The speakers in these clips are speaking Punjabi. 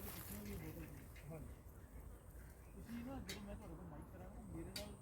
ਬਾਅਦ ਵਿੱਚ ਪੁੱਛੂੰਗੀ ਇਹ ਬੋਤਲ? ਹਾਂਜੀ। ਤੁਸੀਂ ਨਾ ਜਦੋਂ ਮੈਂ ਤੁਹਾਡੇ ਕੋਲ ਮਾਈਕ ਕਰਾਂਗਾ, ਮੇਰੇ ਨਾਲ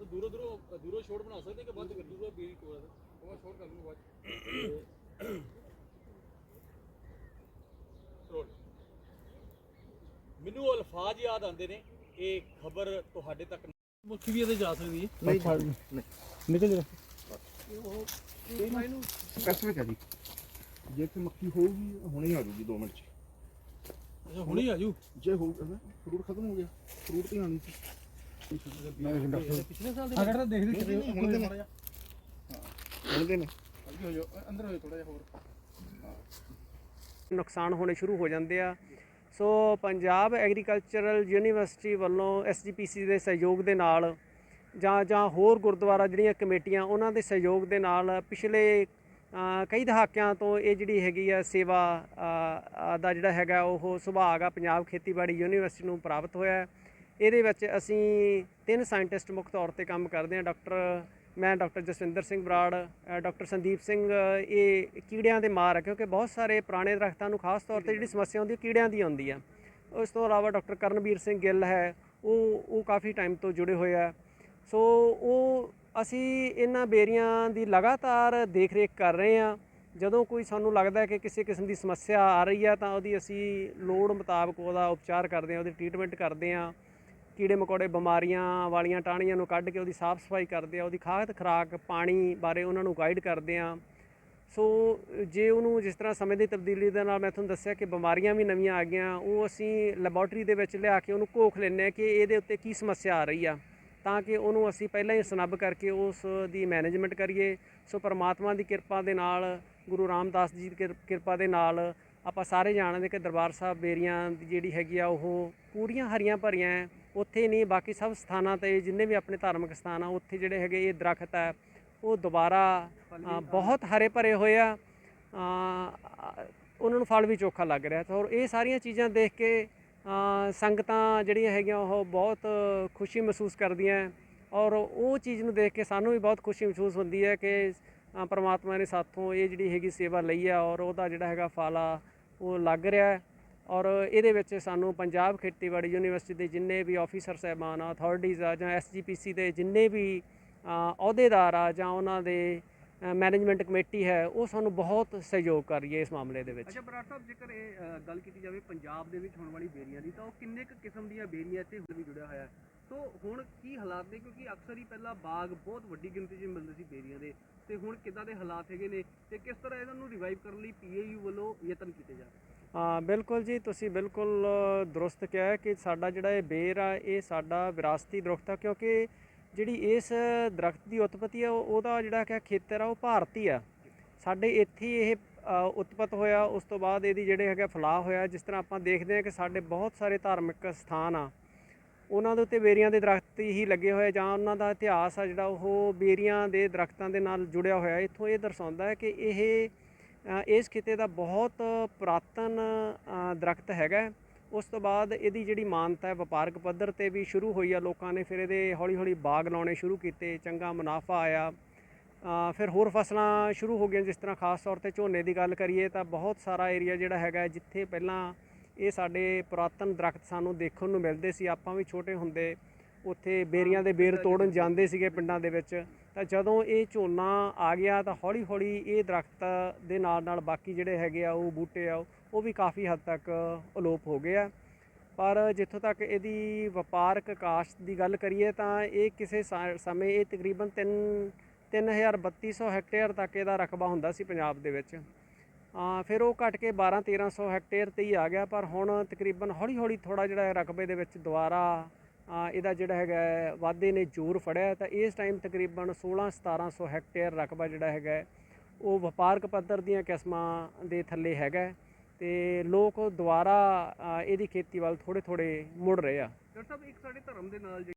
ਤਾਂ ਦੂਰੋਂ ਦੂਰੋਂ ਦੂਰੋਂ ਸ਼ੋਟ ਬਣਾ ਸਕਦੇ ਕਿ ਬਾਅਦ ਚ ਦੂਰੋਂ ਬੀਰੀ ਕੋਲ ਉਹ ਸ਼ੋਟ ਕਰ ਲੂੰਗਾ ਬਾਅਦ ਰੋਲ ਮੈਨੂੰ ਅਲਫਾਜ਼ ਯਾਦ ਆਉਂਦੇ ਨੇ ਇਹ ਖਬਰ ਤੁਹਾਡੇ ਤੱਕ ਮੁੱਖੀ ਵੀ ਇਹਦੇ ਜਾ ਸਕਦੀ ਹੈ। ਨਹੀਂ ਨਿਕਲ ਜਾ। ਸਪੈਸੀਫਿਕ ਹੈ ਜੀ। ਜੇ ਤੇ ਮੱਖੀ ਹੋਊਗੀ ਹੁਣੇ ਆ ਜਾਊਗੀ 2 ਮਿੰਟ ਚ। ਅੱਛਾ ਹੁਣੀ ਆ ਜੂ? ਜੇ ਹੋਊਗਾ ਨਾ ਫਰੂਟ ਖਤਮ ਹੋ ਗਿਆ। ਫਰੂਟ ਤੇ ਆਣੀ ਸੀ। ਪਿਛਲੇ ਸਾਲ ਦੇ ਹਾਂ ਡਾਕਟਰ ਦੇਖਦੇ ਨਹੀਂ, ਹੁਣ ਦੇ ਨੇ। ਹੁਣ ਦੇ ਨੇ ਅੱਗੇ ਹੋ ਜਾਓ ਅੰਦਰ ਹੋ ਜਾਓ ਥੋੜਾ ਜਿਹਾ ਹੋਰ ਨੁਕਸਾਨ ਹੋਣੇ ਸ਼ੁਰੂ ਹੋ ਜਾਂਦੇ ਆ ਸੋ ਪੰਜਾਬ ਐਗਰੀਕਲਚਰਲ ਯੂਨੀਵਰਸਿਟੀ ਵੱਲੋਂ ਐਸਜੀਪੀਸੀ ਦੇ ਸਹਿਯੋਗ ਦੇ ਨਾਲ ਜਾਂ ਜਾਂ ਹੋਰ ਗੁਰਦੁਆਰਾ ਜਿਹੜੀਆਂ ਕਮੇਟੀਆਂ ਉਹਨਾਂ ਦੇ ਸਹਿਯੋਗ ਦੇ ਨਾਲ ਪਿਛਲੇ ਕਈ ਦਹਾਕਿਆਂ ਤੋਂ ਇਹ ਜਿਹੜੀ ਹੈਗੀ ਆ ਸੇਵਾ ਦਾ ਜਿਹੜਾ ਹੈਗਾ ਉਹ ਸੁਭਾਗ ਆ ਪੰਜਾਬ ਖੇਤੀਬਾੜੀ ਯੂਨੀਵਰਸਿਟੀ ਨੂੰ ਪ੍ਰਾਪਤ ਹੋਇਆ ਇਹਦੇ ਵਿੱਚ ਅਸੀਂ ਤਿੰਨ ਸਾਇੰਟਿਸਟ ਮੁੱਖ ਤੌਰ ਤੇ ਕੰਮ ਕਰਦੇ ਹਾਂ ਡਾਕਟਰ ਮੈਂ ਡਾਕਟਰ ਜਸਵਿੰਦਰ ਸਿੰਘ ਬਰਾੜ ਅ, ਡਾਕਟਰ ਸੰਦੀਪ ਸਿੰਘ ਇਹ ਕੀੜਿਆਂ ਦੇ ਮਾਰ ਹੈ ਕਿਉਂਕਿ ਬਹੁਤ ਸਾਰੇ ਪੁਰਾਣੇ ਦਰਖਤਾਂ ਨੂੰ ਖਾਸ ਤੌਰ ਤੇ ਜਿਹੜੀ ਸਮੱਸਿਆ ਹੁੰਦੀ ਹੈ ਕੀੜਿਆਂ ਦੀ ਆਉਂਦੀ ਹੈ ਉਸ ਤੋਂ ਇਲਾਵਾ ਡਾਕਟਰ ਕਰਨਵੀਰ ਸਿੰਘ ਗਿੱਲ ਹੈ ਉਹ ਉਹ ਕਾਫੀ ਟਾਈਮ ਤੋਂ ਜੁੜੇ ਹੋਏ ਆ। ਸੋ ਉਹ ਅਸੀਂ ਇਹਨਾਂ ਬੇਰੀਆਂ ਦੀ ਲਗਾਤਾਰ ਦੇਖ ਰੇਖ ਕਰ ਰਹੇ ਹਾਂ। ਜਦੋਂ ਕੋਈ ਸਾਨੂੰ ਲੱਗਦਾ ਹੈ ਕਿ ਕਿਸੇ ਕਿਸਮ ਦੀ ਸਮੱਸਿਆ ਆ ਰਹੀ ਹੈ ਤਾਂ ਉਹਦੀ ਅਸੀਂ ਲੋੜ ਮੁਤਾਬਕ ਉਹਦਾ ਉਪਚਾਰ ਕਰਦੇ ਹਾਂ ਉਹਦੀ ਟ੍ਰੀਟਮੈਂਟ ਕਰਦੇ ਹਾਂ। ਕੀੜੇ ਮਕੌੜੇ ਬਿਮਾਰੀਆਂ ਵਾਲੀਆਂ ਟਾਹਣੀਆਂ ਨੂੰ ਕੱਢ ਕੇ ਉਹਦੀ ਸਾਫ਼ ਸਫ਼ਾਈ ਕਰਦੇ ਆ, ਉਹਦੀ ਖਾਦ ਖੁਰਾਕ, ਪਾਣੀ ਬਾਰੇ ਉਹਨਾਂ ਨੂੰ ਗਾਈਡ ਕਰਦੇ ਆ। ਸੋ ਜੇ ਉਹਨੂੰ ਜਿਸ ਤਰ੍ਹਾਂ ਸਮੇਂ ਦੀ ਤਬਦੀਲੀ ਦੇ ਨਾਲ ਮੈਂ ਤੁਹਾਨੂੰ ਦੱਸਿਆ ਕਿ ਬਿਮਾਰੀਆਂ ਵੀ ਨਵੀਆਂ ਆ ਗਈਆਂ, ਉਹ ਅਸੀਂ ਲੈਬੋਰਟਰੀ ਦੇ ਵਿੱਚ ਲਿਆ ਕੇ ਉਹਨੂੰ ਘੋਖ ਲੈਂਦੇ ਹਾਂ ਕਿ ਇਹਦੇ ਉੱਤੇ ਕੀ ਸਮੱਸਿਆ ਆ ਰਹੀ ਆ, ਤਾਂ ਕਿ ਉਹਨੂੰ ਅਸੀਂ ਪਹਿਲਾਂ ਹੀ ਸਨੱਬ ਕਰਕੇ ਉਸ ਦੀ ਮੈਨੇਜਮੈਂਟ ਕਰੀਏ। ਸੋ ਪਰਮਾਤਮਾ ਦੀ ਕਿਰਪਾ ਦੇ ਨਾਲ, ਗੁਰੂ ਰਾਮਦਾਸ ਜੀ ਦੀ ਕਿਰ- ਕਿਰਪਾ ਦੇ ਨਾਲ ਆਪਾਂ ਸਾਰੇ ਜਾਣਦੇ ਕਿ ਦਰਬਾਰ ਸਾਹਿਬ ਬੇਰੀਆਂ ਦੀ ਜਿਹੜੀ ਹੈਗੀ ਆ, ਉਹ ਪੂਰੀਆਂ ਹਰੀਆਂ ਭਰੀਆਂ ਹੈ। ਉੱਥੇ ਨਹੀਂ ਬਾਕੀ ਸਭ ਸਥਾਨਾਂ ਤੇ ਜਿੰਨੇ ਵੀ ਆਪਣੇ ਧਾਰਮਿਕ ਸਥਾਨ ਆ ਉੱਥੇ ਜਿਹੜੇ ਹੈਗੇ ਇਹ ਦਰਖਤ ਹੈ ਉਹ ਦੁਬਾਰਾ ਬਹੁਤ ਹਰੇ ਭਰੇ ਹੋਏ ਆ ਉਹਨਾਂ ਨੂੰ ਫਲ ਵੀ ਚੋਖਾ ਲੱਗ ਰਿਹਾ। ਤਾਂ ਔਰ ਇਹ ਸਾਰੀਆਂ ਚੀਜ਼ਾਂ ਦੇਖ ਕੇ ਸੰਗਤਾਂ ਜਿਹੜੀਆਂ ਹੈਗੀਆਂ ਉਹ ਬਹੁਤ ਖੁਸ਼ੀ ਮਹਿਸੂਸ ਕਰਦੀਆਂ। ਔਰ ਉਹ ਚੀਜ਼ ਨੂੰ ਦੇਖ ਕੇ ਸਾਨੂੰ ਵੀ ਬਹੁਤ ਖੁਸ਼ੀ ਮਹਿਸੂਸ ਹੁੰਦੀ ਹੈ ਕਿ ਪ੍ਰਮਾਤਮਾ ਨੇ ਸਾਥੋਂ ਇਹ ਜਿਹੜੀ ਹੈਗੀ ਸੇਵਾ ਲਈ ਆ ਔਰ ਉਹਦਾ ਜਿਹੜਾ ਹੈਗਾ ਫਲ ਆ ਉਹ ਲੱਗ ਰਿਹਾ। ਹੈ ਔਰ ਇਹਦੇ ਵਿੱਚ ਸਾਨੂੰ ਪੰਜਾਬ ਖੇਤੀਬਾੜੀ ਯੂਨੀਵਰਸਿਟੀ ਦੇ ਜਿੰਨੇ ਵੀ ਆਫੀਸਰ ਸਾਹਿਬਾਨ ਆ ਅਥਾਰਟੀਜ਼ ਆ ਜਾਂ ਐਸਜੀਪੀਸੀ ਦੇ ਜਿੰਨੇ ਵੀ ਅਹੁਦੇਦਾਰ ਆ ਜਾਂ ਉਹਨਾਂ ਦੇ ਮੈਨੇਜਮੈਂਟ ਕਮੇਟੀ ਹੈ, ਉਹ ਸਾਨੂੰ ਬਹੁਤ ਸਹਿਯੋਗ ਕਰ ਰਹੀ ਹੈ ਇਸ ਮਾਮਲੇ ਦੇ ਵਿੱਚ। ਅੱਛਾ ਬਰਾੜ ਸਾਹਿਬ, ਜੇਕਰ ਇਹ ਗੱਲ ਕੀਤੀ ਜਾਵੇ ਪੰਜਾਬ ਦੇ ਵਿੱਚ ਹੋਣ ਵਾਲੀ ਬੇਰੀਆਂ ਦੀ, ਤਾਂ ਉਹ ਕਿੰਨੇ ਕੁ ਕਿਸਮ ਦੀਆਂ ਬੇਰੀਆਂ ਇੱਥੇ ਹੁਣ ਵੀ ਜੁੜਿਆ ਹੋਇਆ ਹੈ? ਸੋ ਹੁਣ ਕੀ ਹਾਲਾਤ ਨੇ? ਕਿਉਂਕਿ ਅਕਸਰ ਹੀ ਪਹਿਲਾਂ ਬਾਗ ਬਹੁਤ ਵੱਡੀ ਗਿਣਤੀ 'ਚ ਮਿਲਦੇ ਸੀ ਬੇਰੀਆਂ ਦੇ, ਤੇ ਹੁਣ ਕਿੱਦਾਂ ਦੇ ਹਾਲਾਤ ਹੈਗੇ ਨੇ ਤੇ ਕਿਸ ਤਰ੍ਹਾਂ ਇਹਨਾਂ ਨੂੰ ਰਿਵਾਈਵ ਕਰਨ ਲਈ ਪੀਏਯੂ ਵੱਲੋਂ ਯਤਨ ਕੀਤੇ ਜਾ ਰਹੇ ਹਾਂ, ਬਿਲਕੁਲ ਜੀ, ਤੁਸੀਂ ਬਿਲਕੁਲ ਦਰੁਸਤ ਕਿਹਾ ਹੈ ਕਿ ਸਾਡਾ ਜਿਹੜਾ ਇਹ ਬੇਰ ਆ, ਇਹ ਸਾਡਾ ਵਿਰਾਸਤੀ ਦਰਖਤ ਆ, ਕਿਉਂਕਿ ਜਿਹੜੀ ਇਸ ਦਰਖਤ ਦੀ ਉਤਪਤੀ ਆ ਉਹਦਾ ਜਿਹੜਾ ਕਿ ਖੇਤਰ ਆ, ਉਹ ਭਾਰਤੀ ਆ। ਸਾਡੇ ਇੱਥੇ ਇਹ ਉਤਪਤ ਹੋਇਆ, ਉਸ ਤੋਂ ਬਾਅਦ ਇਹਦੀ ਜਿਹੜੇ ਹੈਗਾ ਫਲਾਹ ਹੋਇਆ, ਜਿਸ ਤਰ੍ਹਾਂ ਆਪਾਂ ਦੇਖਦੇ ਹਾਂ ਕਿ ਸਾਡੇ ਬਹੁਤ ਸਾਰੇ ਧਾਰਮਿਕ ਸਥਾਨ ਆ, ਉਹਨਾਂ ਦੇ ਉੱਤੇ ਬੇਰੀਆਂ ਦੇ ਦਰਖਤ ਹੀ ਲੱਗੇ ਹੋਏ ਜਾਂ ਉਹਨਾਂ ਦਾ ਇਤਿਹਾਸ ਆ ਜਿਹੜਾ ਉਹ ਬੇਰੀਆਂ ਦੇ ਦਰਖਤਾਂ ਦੇ ਨਾਲ ਜੁੜਿਆ ਹੋਇਆ, ਇੱਥੋਂ ਇਹ ਦਰਸਾਉਂਦਾ ਹੈ ਕਿ ਇਹ ਇਸ ਖਿੱਤੇ ਦਾ ਬਹੁਤ ਪੁਰਾਤਨ ਅ, ਦਰਖਤ ਹੈਗਾ ਉਸ ਤੋਂ ਬਾਅਦ ਇਹਦੀ ਜਿਹੜੀ ਮਾਨਤਾ ਹੈ ਵਪਾਰਕ ਪੱਧਰ ਤੇ ਵੀ ਸ਼ੁਰੂ ਹੋਈ ਆ ਲੋਕਾਂ ਨੇ ਫਿਰ ਇਹਦੇ ਹੌਲੀ ਹੌਲੀ ਬਾਗ ਲਾਉਣੇ ਸ਼ੁਰੂ ਕੀਤੇ ਚੰਗਾ ਮੁਨਾਫਾ ਆਇਆ। ਫਿਰ ਹੋਰ ਫਸਲਾਂ ਸ਼ੁਰੂ ਹੋ ਗਈਆਂ ਜਿਸ ਤਰ੍ਹਾਂ ਖਾਸ ਤੌਰ ਤੇ ਝੋਨੇ ਦੀ ਗੱਲ ਕਰੀਏ ਤਾਂ ਬਹੁਤ ਸਾਰਾ ਏਰੀਆ ਜਿਹੜਾ ਹੈਗਾ ਜਿੱਥੇ ਪਹਿਲਾਂ ਇਹ ਸਾਡੇ ਪੁਰਾਤਨ ਦਰਖਤ ਸਾਨੂੰ ਦੇਖਣ ਨੂੰ ਮਿਲਦੇ ਸੀ ਆਪਾਂ ਵੀ ਛੋਟੇ ਹੁੰਦੇ ਉੱਥੇ ਬੇਰੀਆਂ ਦੇ ਬੇਰ ਤੋੜਨ ਜਾਂਦੇ ਸੀਗੇ ਪਿੰਡਾਂ ਦੇ ਵਿੱਚ। ਤਾਂ ਜਦੋਂ ਇਹ ਝੋਨਾ ਆ ਗਿਆ ਤਾਂ ਹੌਲੀ ਹੌਲੀ ਇਹ ਦਰਖਤ ਦੇ ਨਾਲ ਨਾਲ ਬਾਕੀ ਜਿਹੜੇ ਹੈਗੇ ਆ, ਉਹ ਬੂਟੇ ਆ, ਉਹ ਵੀ ਕਾਫੀ ਹੱਦ ਤੱਕ ਅਲੋਪ ਹੋ ਗਏ ਆ। ਪਰ ਜਿੱਥੋਂ ਤੱਕ ਇਹਦੀ ਵਪਾਰਕ ਕਾਸ਼ਤ ਦੀ ਗੱਲ ਕਰੀਏ ਤਾਂ ਇਹ ਕਿਸੇ ਸਾ- ਸਮੇਂ ਇਹ ਤਕਰੀਬਨ 3 3300 ਹੈਕਟੇਅਰ ਤੱਕ ਇਹਦਾ ਰਕਬਾ ਹੁੰਦਾ ਸੀ ਪੰਜਾਬ ਦੇ ਵਿੱਚ। ਆ, ਫਿਰ ਉਹ ਘਟ ਕੇ 12 1300 ਹੈਕਟੇਅਰ ਤੇ ਹੀ ਆ ਗਿਆ, ਪਰ ਹੁਣ ਤਕਰੀਬਨ ਹੌਲੀ ਹੌਲੀ ਥੋੜਾ ਜਿਹੜਾ ਰਕਬੇ ਦੇ ਵਿੱਚ ਦੁਬਾਰਾ ਇਹਦਾ ਜਿਹੜਾ ਹੈਗਾ ਵਾਧੇ ਨੇ ਜ਼ੋਰ ਫੜਿਆ ਤਾਂ ਇਸ ਟਾਈਮ ਤਕਰੀਬਨ 16 1700 ਹੈਕਟੇਅਰ ਰਕਬਾ ਜਿਹੜਾ ਹੈਗਾ ਉਹ ਵਪਾਰਕ ਪੱਧਰ ਦੀਆਂ ਕਿਸਮਾਂ ਦੇ ਥੱਲੇ ਹੈਗਾ ਹੈ। ਤੇ ਲੋਕ ਦੁਬਾਰਾ ਇਹਦੀ ਖੇਤੀ ਵੱਲ ਥੋੜੇ ਥੋੜੇ ਮੁੜ ਰਹੇ ਆ। ਡਾਕਟਰ ਸਾਹਿਬ, ਇੱਕ ਸਾਡੇ ਧਰਮ ਦੇ ਨਾਲ